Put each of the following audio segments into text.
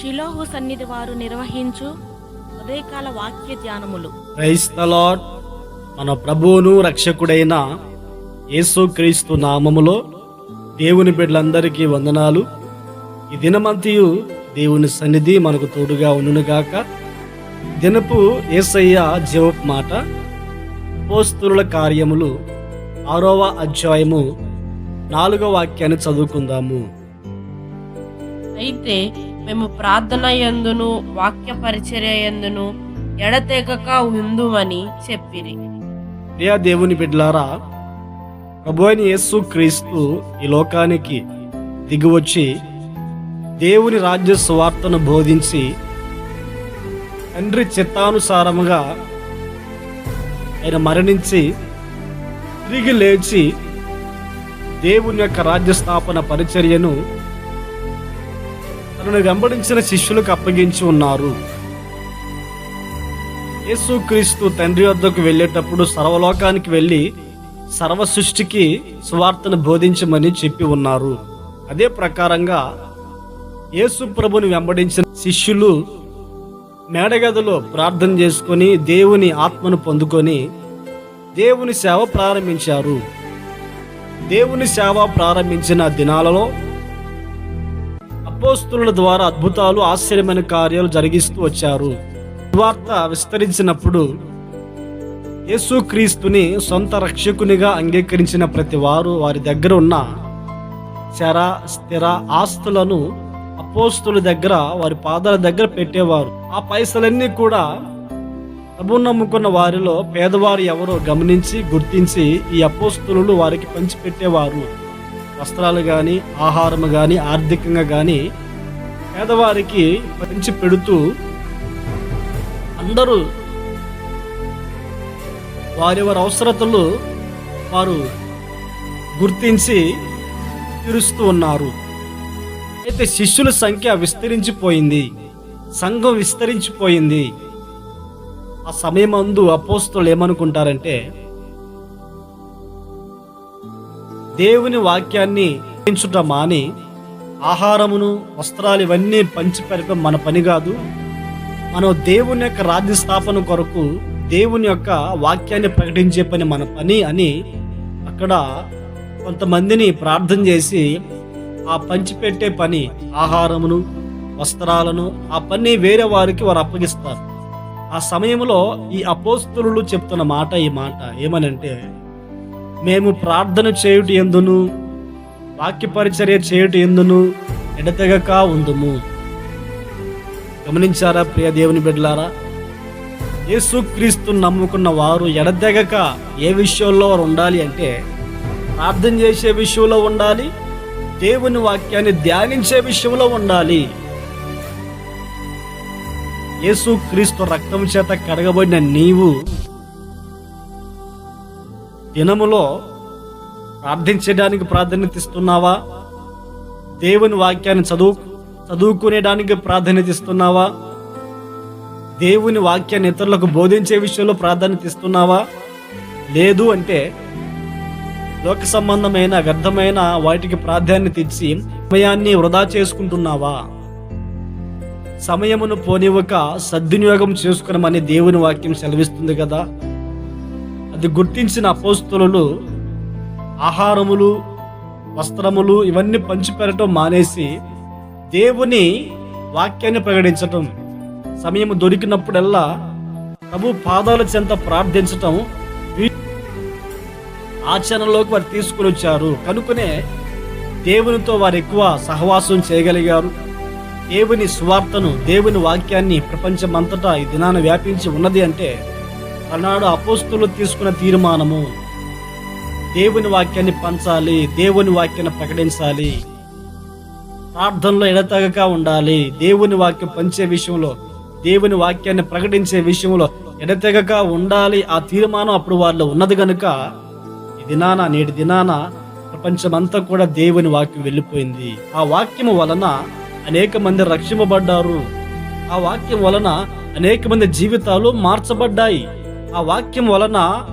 షిలోహు సన్నిధి వారు నిర్వహించు ఉదయకాల వాక్య ధ్యానములు. క్రైస్తలాడ్ మన ప్రభువును రక్షకుడైన యేసుక్రీస్తు నామములో దేవుని బిడ్డలందరికీ వందనాలు. ఈ దినమంతియు దేవుని సన్నిధి మనకు తోడుగా ఉండునుగాక దినపు ఏసయ్య జీవపు మాట పోస్తుల కార్యములు ఆరవ అధ్యాయము నాలుగవ వాక్యాన్ని చదువుకుందాము. అయితే మేము ప్రార్థన ఎందును వాక్య పరిచర్య ఎందును ఎడతెగక ఉందుమని చెప్పిరి. ప్రియా దేవుని బిడ్డలారా ప్రభు అయిన యేసు క్రీస్తు ఈ లోకానికి దిగివచ్చి దేవుని రాజ్య సువార్తను బోధించి తండ్రి చిత్తానుసారముగా ఆయన మరణించి తిరిగి లేచి దేవుని యొక్క రాజ్య స్థాపన పరిచర్యను తనను వెంబడించిన శిష్యులకు అప్పగించి ఉన్నారు. యేసుక్రీస్తు తండ్రి వద్దకు వెళ్ళేటప్పుడు సర్వలోకానికి వెళ్ళి సర్వ సృష్టికి సువార్తను బోధించమని చెప్పి ఉన్నారు. అదే ప్రకారంగా యేసు ప్రభుని వెంబడించిన శిష్యులు మేడగదిలో ప్రార్థన చేసుకొని దేవుని ఆత్మను పొందుకొని దేవుని సేవ ప్రారంభించారు. దేవుని సేవ ప్రారంభించిన దినాలలో అపోస్తుల ద్వారా అద్భుతాలు ఆశ్చర్యమైన కార్యాలు జరిగిస్తూ వచ్చారు. వార్త విస్తరించినప్పుడు యేసుక్రీస్తుని సొంత రక్షకునిగా అంగీకరించిన ప్రతి వారు వారి దగ్గర ఉన్న చర స్థిర ఆస్తులను అపోస్తుల దగ్గర వారి పాదాల దగ్గర పెట్టేవారు. ఆ పైసలన్నీ కూడా ప్రభు నమ్ముకున్న వారిలో పేదవారు ఎవరో గమనించి గుర్తించి ఈ అపోస్తులు వారికి పంచిపెట్టేవారు. వస్త్రాలు కానీ ఆహారం కానీ ఆర్థికంగా కానీ పేదవారికి పంచి పెడుతూ అందరూ వారి వారి అవసరతలు వారు గుర్తించి తీరుస్తూ ఉన్నారు. అయితే శిష్యుల సంఖ్య విస్తరించిపోయింది. సంఘం విస్తరించిపోయింది. ఆ సమయం అందు అపోస్తులు ఏమనుకుంటారంటే దేవుని వాక్యాన్ని పెంచుట మాని ఆహారమును వస్త్రాలు ఇవన్నీ పంచిపెట్టడం మన పని కాదు. మనం దేవుని యొక్క రాజ్య స్థాపన కొరకు దేవుని యొక్క వాక్యాన్ని ప్రకటించే పని మన పని అని అక్కడ కొంతమందిని ప్రార్థన చేసి ఆ పంచిపెట్టే పని ఆహారమును వస్త్రాలను ఆ పని వేరే వారికి వారు అప్పగిస్తారు. ఆ సమయంలో ఈ అపోస్తులు చెప్తున్న మాట ఈ మాట ఏమనంటే మేము ప్రార్థన చేయుట ఎందును? వాక్య పరిచర్య చేయుట ఎందును? ఎడతెగక ఉందుము. గమనించారా ప్రియ దేవుని బిడ్డలారా? యేసుక్రీస్తు నమ్ముకున్న వారు ఎడతెగక ఏ విషయంలో వారు ఉండాలి అంటే ప్రార్థన చేసే విషయంలో ఉండాలి దేవుని వాక్యాన్ని ధ్యానించే విషయంలో ఉండాలి. యేసుక్రీస్తు రక్తం చేత కడగబడిన నీవు దినములో ప్రార్థించడానికి ప్రాధాన్యత ఇస్తున్నావా దేవుని వాక్యాన్ని చదువు చదువుకునేడానికి ప్రాధాన్యత ఇస్తున్నావా దేవుని వాక్యాన్ని ఇతరులకు బోధించే విషయంలో ప్రాధాన్యత ఇస్తున్నావా లేదు అంటే లోక సంబంధమైన వ్యర్థమైన వాటికి ప్రాధాన్యత ఇచ్చి సమయాన్ని వృధా చేసుకుంటున్నావా? సమయమును పోనివ్వక సద్వినియోగం చేసుకునమని దేవుని వాక్యం సెలవిస్తుంది కదా. అది గుర్తించిన అపోస్తులు ఆహారములు వస్త్రములు ఇవన్నీ పంచిపెట్టడం మానేసి దేవుని వాక్యాన్ని ప్రకటించటం సమయం దొరికినప్పుడల్లా ప్రభు పాదాల చెంత ప్రార్థించటం వీ- ఆచరణలోకి వారు తీసుకుని వచ్చారు కనుకనే దేవునితో వారు ఎక్కువ సహవాసం చేయగలిగారు. దేవుని స్వార్థను దేవుని వాక్యాన్ని ప్రపంచమంతటా ఈ దినాన వ్యాపించి ఉన్నది అంటే ఆనాడు అపోస్తులు తీసుకున్న తీర్మానము దేవుని వాక్యాన్ని పంచాలి దేవుని వాక్యాన్ని ప్రకటించాలి ప్రార్థనలో ఎడతగక ఉండాలి దేవుని వాక్యం పంచే విషయంలో దేవుని వాక్యాన్ని ప్రకటించే విషయంలో ఎడతెగక ఉండాలి ఆ తీర్మానం అప్పుడు వారిలో ఉన్నది కనుక ఈ దినాన నేటి దినాన ప్రపంచమంతా కూడా దేవుని వాక్యం వెళ్ళిపోయింది. ఆ వాక్యము వలన అనేక మంది రక్షింపబడ్డారు. ఆ వాక్యం వలన అనేక మంది జీవితాలు మార్చబడ్డాయి. ఆ వాక్యం వలన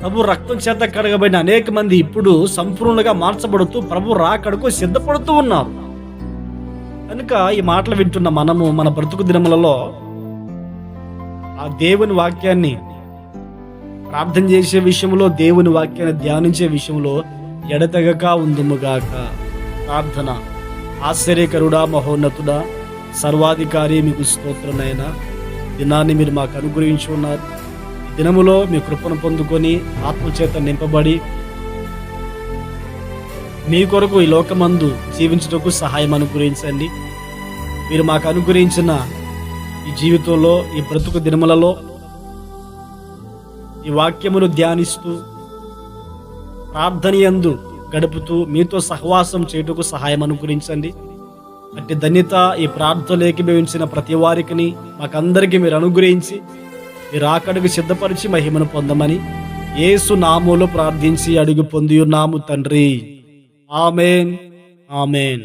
ప్రభు రక్తం చేత కడగబడిన అనేక మంది ఇప్పుడు సంపూర్ణంగా మార్చబడుతూ ప్రభు రాకడకు సిద్ధపడుతూ ఉన్నారు. కనుక ఈ మాటలు వింటున్న మనము మన బ్రతుకు దినములలో ఆ దేవుని వాక్యాన్ని ప్రార్థన చేసే విషయంలో దేవుని వాక్యాన్ని ధ్యానించే విషయంలో ఎడతెగక ఉందుముగాక. ప్రార్థన. ఆశ్చర్యకరుడా మహోన్నతుడా సర్వాధికారి మీకు స్తోత్రనైనా దినాన్ని మీరు మాకు అనుగ్రహించి ఉన్నారు. దినములో మీ కృపను పొందుకొని ఆత్మచేత నింపబడి మీ కొరకు ఈ లోకమందు జీవించుటకు సహాయం అనుగ్రహించండి. మీరు మాకు అనుగ్రహించిన ఈ జీవితంలో ఈ బ్రతుకు దినములలో ఈ వాక్యమును ధ్యానిస్తూ ప్రార్థనయందు గడుపుతూ మీతో సహవాసం చేయుటకు సహాయం అనుగ్రహించండి. అట్టి ధన్యత ఈ ప్రార్థనలు ఏకీభవించిన ప్రతి వారికి మాకందరికీ మీరు అనుగ్రహించి మీ రాకడకు సిద్ధపరిచి మహిమను పొందమని యేసు నామూలో ప్రార్థించి అడుగు పొంది ఉన్నాము తండ్రి. ఆమెన్. ఆమెన్.